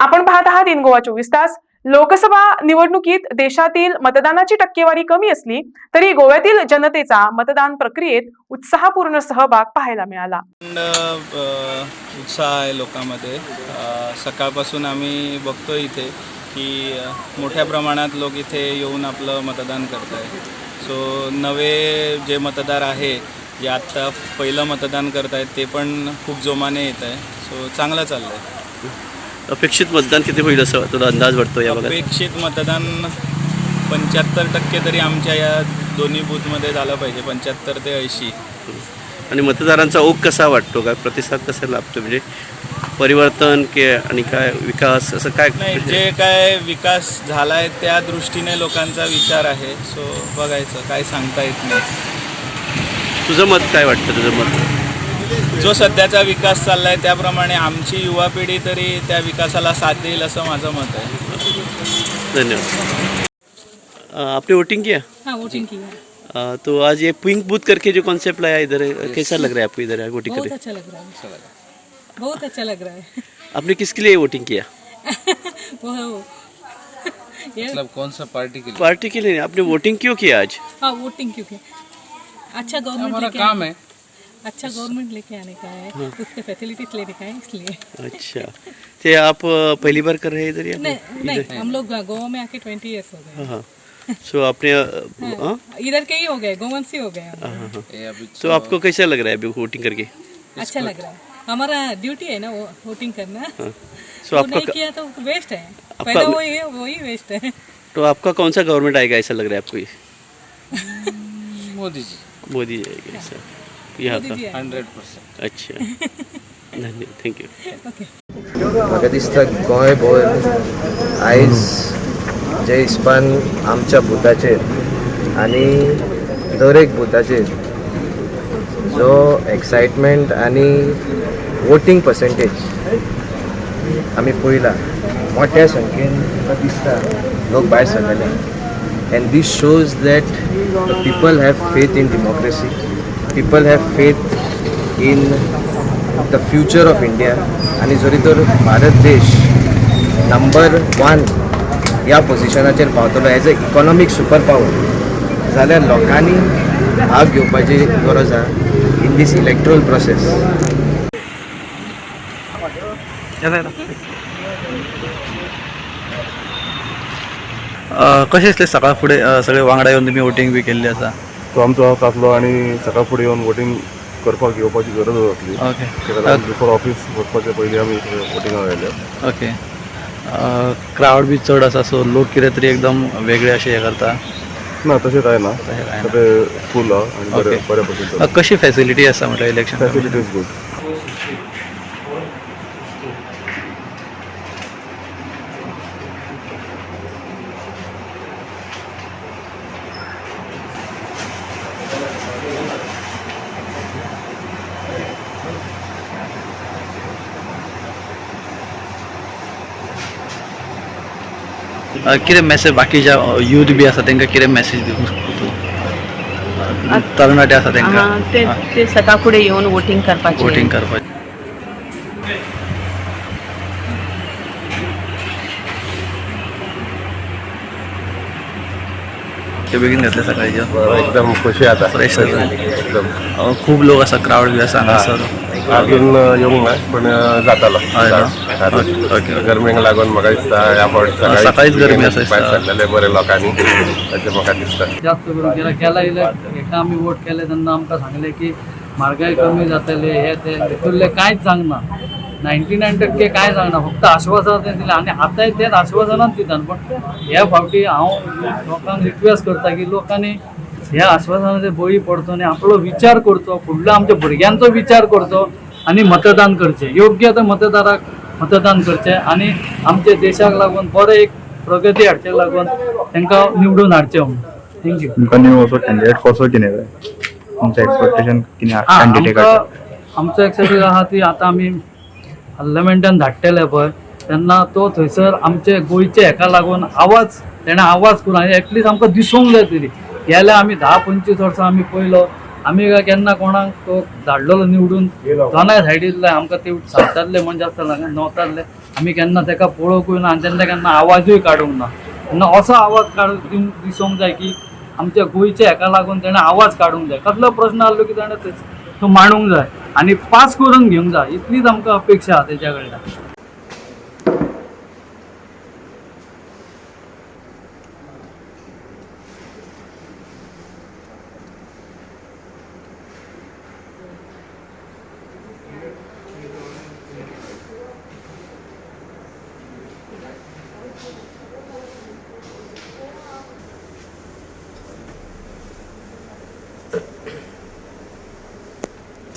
आपण पाहत आहात इन गोवा चोवीस तास. लोकसभा निवडणुकीत देशातील मतदानाची टक्केवारी कमी असली तरी गोव्यातील जनतेचा मतदान प्रक्रियेत उत्साहपूर्ण सहभाग पाहायला मिळाला. उत्साह आहे लोकांमध्ये. सकाळपासून आम्ही बघतो इथे की मोठ्या प्रमाणात लोक इथे येऊन आपलं मतदान करत आहे सो नवे जे मतदार आहे जे आत्ता पहिलं मतदान करत आहेत ते पण खूप जोमाने येत आहे. सो चांगलं चाललं आहे अपेक्षित मतदान किती होईल असं तुला अंदाज वाटतो या भागात? अपेक्षित मतदान पंच्याहत्तर टक्के तरी आमच्या या दोन्ही बूथमध्ये झालं पाहिजे पंच्याहत्तर ते ऐंशी. आणि मतदारांचा ओघ कसा वाटतो? काय प्रतिसाद कसा लाभतो? म्हणजे परिवर्तन के आणि काय विकास असं काय नाही जे काय विकास झाला आहे त्या दृष्टीने लोकांचा विचार आहे. सो बघायचं काय सांगता येत नाही. तुझं मत काय वाटतं? तुझं मत? जो सध्याचा विकास चालला आहे त्याप्रमाणे आमची युवा पिढी तरी त्या विकासाला साथ देईल असं माझं मत आहे. धन्यवाद. अ, आपने वोटिंग किया? हाँ वोटिंग तो आज ये पिंक बूथ करके जो कॉन्सेप्ट लाया इधर कैसा लग रहा है आपको इधर वोटिंग बहुत अच्छा लग रहा है। बहुत अच्छा लग रहा है। आपने किसके लिए वोटिंग किया? मतलब कौन सा पार्टी के पार्टी के लिए आपने वोटिंग क्यों किया आज? हाँ वोटिंग क्योंकि अच्छा गवर्नमेंट काम है। अच्छा गवर्नमेंट लेके आने का है। उसके फैसिलिटीज़ लेने का है इसलिए। अच्छा। ते आप पहली बार कर रहे हैं इधर या नहीं नहीं हम लोग गोवा में आके ट्वेंटी इयर्स हो गए। हाँ सो आपने हाँ। इधर के ही हो गए गोवंशी हो गए हम। हाँ, हाँ। तो आपको कैसा लग रहा है अभी वोटिंग करके? अच्छा लग रहा है। हमारा ड्यूटी है ना वो वोटिंग करना। सो वो आपका नहीं किया तो वेस्ट है। पैदा वही है वही वेस्ट है। तो आपका कौन सा गवर्नमेंट आएगा ऐसा लग रहा है आपको? ये? मोदी जी। मोदी जी आएगा ऐसा। का. Hundred percent. अच्छा. धन्यवाद थँक्यू ओके म्हाका दिसता गोंयभर आयज जे हिस्पान आमच्या बुथाचेर आनी दर एक बुथाचेर जो एक्सायटमेंट आनी वोटींग पर्सेंटेज आमी पळयला मोठ्या संख्येन म्हाका दिसता. लोक भायर सरलेले and these shows that the people have faith in democracy people have faith in the future of India आणि जरी तर भारत देश नंबर वन ह्या पोझिशनाचेर पावतलो as a economic superpower जाल्यार लोकांनी भाग घेवपाची गरज आहा इन दीस इलेक्ट्रोल प्रोसेस कशें दिसलें सकाळ फुडें सगळे वांगडा येवन तुमी वोटींग बी केल्ली आसा तो आमचो हक आसलो आणि सकाळ फुडें येवन वोटींग करपाक येवपाची गरज आसली ओके बिफोर ऑफीस वचपाचे पयलीं आमी वोटिंगाक आयले ओके क्रावड बी चड आसा सो लोक कितें तरी एकदम वेगळे अशें हें करता. ना तशें कांय ना. सगळें फूल आहा आनी बरे. बऱ्या भशेन अ, कशी फॅसिलिटी आसा म्हटल्यार इलेक्शन फॅसिलिटीज गूड कितें मॅसेज बाकीच्या यूथ बी आसा तांकां कितें मॅसेज दिवंक शकता तूं तरणाटे आसा तांकां ते ते सकाळ फुडें येवन वोटींग करपाचें वोटींग करपाचें ते बेगीन घातले सकाळचे एकदम खोशी आता. जाता. एकदम. अ, खूब लोक आसा क्रावड बी आसा हांगासर अजून येवंक ना पण जातालो. हय ना? Okay, okay. गरमेक लागून म्हाका दिसता ह्या फावट सकाळीं सकाळीच गरमी आसा भायर दिसता. सरलेले बरे लोकांनी. अशें म्हाका दिसता जास्त करून गेला गेला इलेक्ट हेका आमी वोट केले तेन्ना आमकां सांगले की म्हारगाय कमी जातले हे ते भितरले कांयच सांगना नायन्टी नायन टक्के कांय सांगना फक्त आश्वासन ते दिलें. आनी आतांय तेच आश्वासनांच दितात पण ह्या फावटी हांव लोकांक रिक्वेस्ट करता की लोकांनी ह्या आश्वासनाचे बळी पडचो आनी आपलो विचार करचो फुडल्या आमच्या भुरग्यांचो विचार करचो आनी मतदान करचें. योग्य ते मतदाराक मतदान करचें. आनी आमच्या देशाक लागून बरें एक प्रगती हाडचे लागून तांकां निवडून हाडचें म्हणून थँक्यू तुमकां न्यू असो कॅन्डिडेट कसो कितें जाय तुमचें एक्सपेक्टेशन कितें आमचो एक्सपेक्टेड आहा ती आतां आमी पार्लमेंटान धाडटले पळय तेन्ना तो थंयसर आमचे गोंयचे हेका लागून आवाज तेणें आवाज करून एटलीस्ट आमकां दिसूंक जाय तरी. गेल्या आमी धा पंचवीस वर्सां आमी पयलो. आमी काय केन्ना कोणाक तो धाडलेलो निवडून दोनाय सायडीतले आमकां ते सांगताले म्हणजे आसताले नवताले आमी केन्ना तेका पळोवूंक ना आनी तेन्ना केन्ना आवाजूय काडूंक ना. तेन्ना असो आवाज काड दिवंक दिसूंक जाय की आमच्या गोंयच्या हेका लागून तेणें आवाज काडूंक जाय. कसलो प्रश्न आसलो की तेणें तो मांडूंक जाय. आनी पास करून घेवंक जाय इतलीच आमकां अपेक्षा आहा तेच्या कडल्यान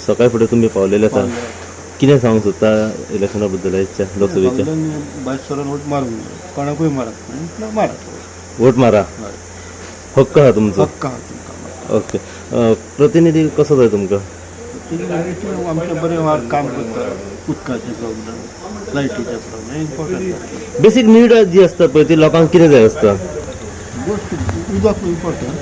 सकाळी फुडें तुमी पावलेले आसा कितें सांगूंक सोदता इलेक्शना बद्दल आयच्या लोकसभेच्या बायस सरान वोट जाय कोणाकूय मारात मारात वोट मारा. हक्क आहा तुमचो? हक्क आहा तुमकां ओके. प्रतिनिधी कसो जाय तुमकां आमचे बरें काम करता उदकाचे प्रॉब्लेम लायटीचे प्रॉब्लेम इम्पॉर्टंट बेसीक नीड जी आसता पळय ती लोकांक कितें जाय आसता गोष्ट उदक इम्पॉर्टंट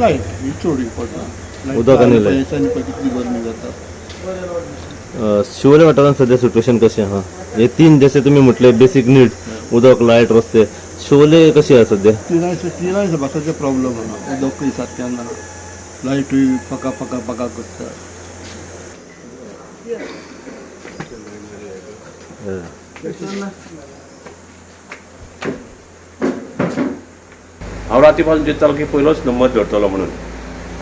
लायट ही चड इम्पॉर्टंट उदक आनी light. पयशांनी पळय कितली गरमी जाता अ, शिवोले वाठारांत सद्या सिट्युएशन कशें आहा? हे. तीन जशे तुमी म्हटले बेसीक नीड उदक लायट रस्ते. शिवोले कशी आहा सद्या तिनायचे तिनायचे भासाचे प्रॉब्लेम आहा उदकूय सारकें ना लायटूय पका पका पका करता हांव राती पासून चिंततालो की पयलोच नंबर धरतलो म्हणून.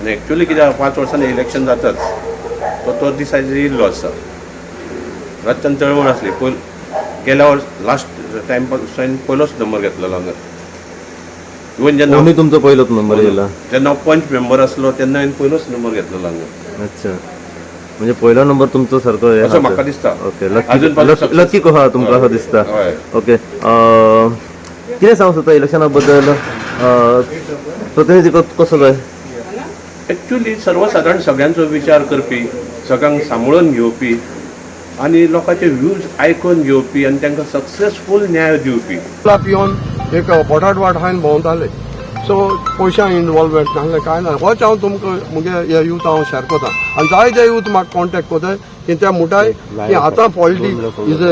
आनी एक्चुअली कित्याक पांच वर्सांनी इलेक्शन जाताच तो तो दिसा येयल्लो आसा चळवळ आसली पयल गेल्या वर्स लास्ट टायमपासून पयलोच नंबर घेतलेलो हांगा इवन जेन्ना कोणी तुमचो पयलोच नंबर येयला जेन्ना हांव पंच मेंबर आसलो तेन्ना हांवें पयलोच नंबर घेतलेलो हांगा अच्छा. म्हणजे पयलो नंबर तुमचो सारको असो म्हाका. दिसता. ओके लकी लकी कहो आहा तुमकां असो दिसता ओके कितें सांगूंक सोदता इलेक्शना बद्दल प्रतिनिधी कसो जाय एक्चुअली सर्वसाधारण सगळ्यांचो विचार करपी सगळ्यांक सांबाळून घेवपी आनी लोकांचे व्ह्यूज आयकून घेवपी आनी तांकां सक्सेसफूल न्याय दिवपी येवन एक बोटाट वाट हांवें भोंवताले सो पयशां इनवॉल्वमेंट नासलें कांय ना होच हांव तुमकां मुगे हे यूथ हांव शेअर कोता आनी जायते यूथ म्हाका कॉन्टेक्ट कोताय की ते मुठाय की आतां पॉलिटिक्स इज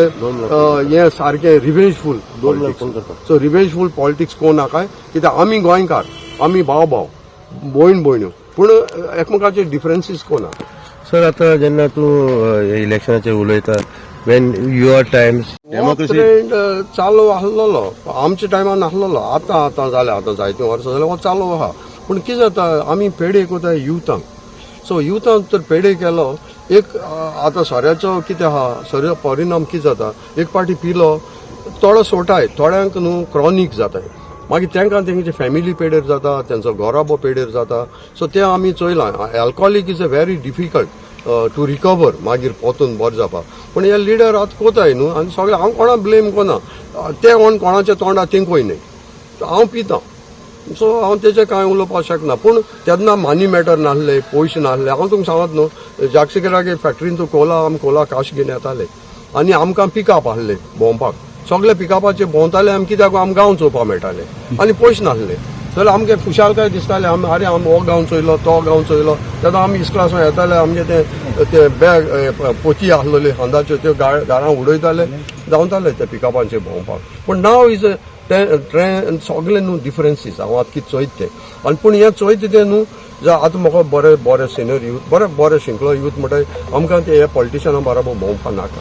हे सारकें रिवेंजफूल सो रिवेंजफूल पॉलिटिक्स कोण नाकाय कित्याक आमी गोंयकार आमी भाव भाव भयण भयण्यो पूण एकमेकाचे डिफरन्सीस कोणा सर आता जेन्ना तूं इलेक्शनाचेर उलयता when your times democracy trend चालू आसलेलो आमच्या टायमार नासलेलो आतां आतां जालें आतां जायतीं वर्सां जाल्यार हो चालू आहा. पूण कितें जाता आमी पेडे कोताय युथांक सो युथांक तर पेडे केलो. एक आतां सोऱ्याचो कितें आहा सोऱ्या परिणाम कितें जाता एक पाटी पिलो. थोडो सोटाय थोड्यांक न्हू क्रॉनीक जाताय मागीर तांकां तेंचे फॅमिली पेडेर जाता तेंचो गोराबो पेडेर जाता. सो तें आमी चोयलां. Alcoholic is a very difficult to recover मागीर पोतून बरें जावपाक. पूण हे लिडर आतां कोताय न्हू? आनी सगळें हांव कोणा ब्लेम कोना? ते कोण कोणाच्या तोंडा तेंकूय न्ही हांव पितां. सो हांव तेजें कांय उलोवपाक शकना. पूण तेन्ना मनी मॅटर नासले पयशे नासले. हांव तुमकां सांगत न्हू जागसिकेरागे फॅक्टरीन तूं कोला आमी कोला काश घेवन येताले. आनी आमकां पिकअप आसले भोंवपाक सगळे पिकापाचे भोंवताले आमी कित्याक आमकां गांव चोवपाक मेळटाले. आनी पयशे नासले. जाल्यार आमगे खुशालकाय दिसताले आमी आरे आमी हो गांव चोयलो तो गांव चोयलो तेन्ना आमी इस्कुलासून येताले आमगे ते ते बॅग ए, पोती आसलेले हंदाच्यो त्यो घरां उडयताले जावताले ते पिकअपांचेर भोंवपाक. पूण नाव इज अ ट्रेन सगळे न्हू डिफरन्सीस हांव आतां कितें चोयत. ते आनी पूण हें चोयत तें न्हू जा आतां म्हाका बरें बरें सिनियर यूथ बरें बरें शिंकलो यूथ म्हणटा आमकां ते हे पॉलिटिशना बरोबर भोंवपाक नाका.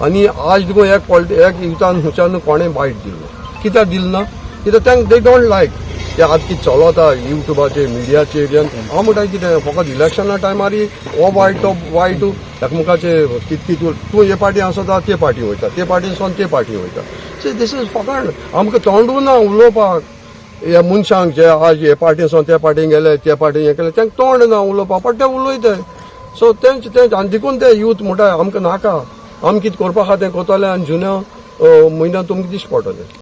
आनी आज देखून एक पॉलिटी एक युथान हुच्यान कोणें वायट दिलो कित्याक दिल ना कित्याक तांकां दे डोंट लायक ते आतां कितें चलता युट्यूबाचेर मिडियाचेर हांव म्हणटा कितें फकत इलेक्शना टायमार हो वायट तो वायट एकामेकाचे कित कित तूं हे पार्टी आसता ते पार्टी वयता. ते पार्टीसून ते पार्टी वयता. सो दीस इज फकत आमकां तोंडू ना उलोवपाक. ह्या मनशांक जे आज हे पार्टीसून ते पार्टीन गेले ते पार्टीन हे केलें तांकां तोंड ना उलोवपाक. पण ते उलयताय. सो तेंच तेंच आनी देखून ते यूथ म्हणटा आमकां नाका. आमी कितें करपा आहा तें कोताले आनी जुन्या म्हयन्यांत तुमकां दिश्टी पडटलें